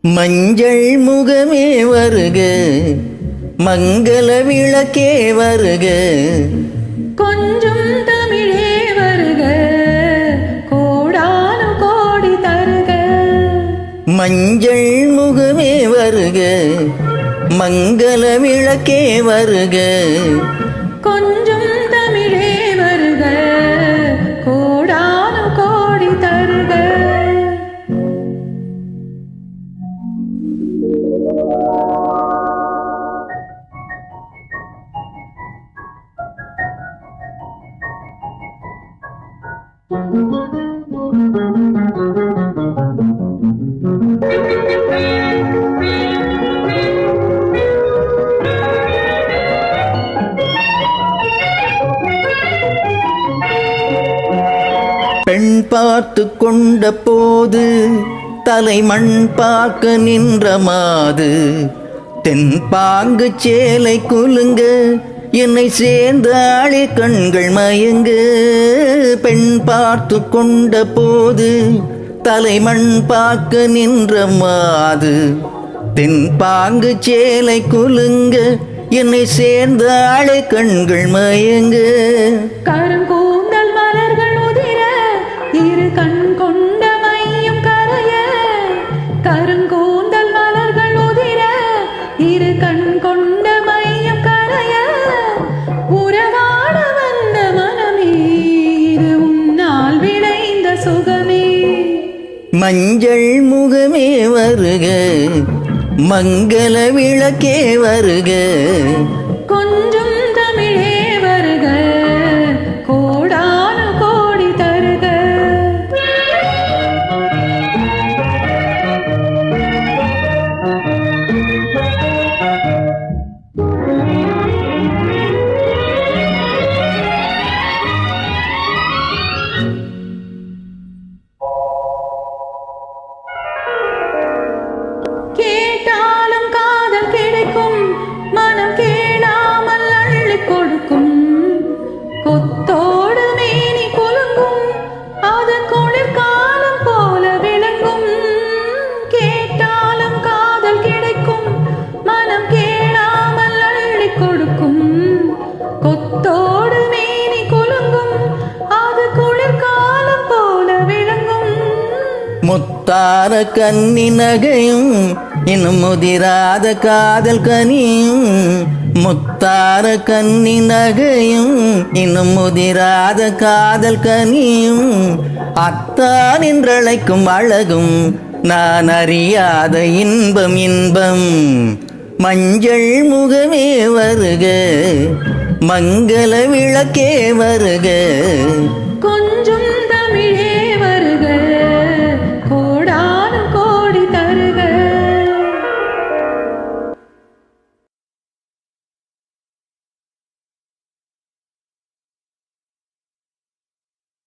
மஞ்சள் முகமே வருக மங்கள விளக்கே வருக. கொஞ்சம் தமிழே வருக கோடானு கோடி தருக. மஞ்சள் முகமே வருக மங்கள விளக்கே வருக. கொஞ்சம் தமிழே வருக கோடானு கோடி தருக Thank you. பார்த்து கொண்ட போது தலைமண் பார்க்க நின்ற மாது தென் பாங்கு சேலை குலுங்க என்னை சேர்ந்த ஆளே கண்கள் மயங்கு. பெண் பார்த்து கொண்ட போது தலைமண் பார்க்க நின்ற மாது தென் பாங்கு சேலை குலுங்க என்னை சேர்ந்த ஆளே கண்கள் மயங்க. கருங்கூந்தல் கண் கொண்ட மையம் கரைய கருங்கூந்தல் மலர்கள் உதிர இரு கண் கொண்ட மையம் கரைய. உறவாட வந்த மனமே இது உன்னால் விளைந்த சுகமே. மஞ்சள் முகமே வருக மங்கள விளக்கே வருக. கொஞ்சம் அது போல விளங்கும். கேட்டாலும் காதல் கிடைக்கும். மனம் கேளாமல் அள்ளி கொடுக்கும். கொத்தோடு மேனி குலுங்கும். அது குளிர்காலம் போல விளங்கும். முத்தார கன்னி நகையும் இன்னும் முதிராத காதல் கனியும் முத்தார கன்னி நகையும் இன்னும் முதிராத காதல் கனியும் அத்தான் என்றழைக்கும் அழகும் நான் அறியாத இன்பம் இன்பம். மஞ்சள் முகமே வருக மங்கள விளக்கே வருக.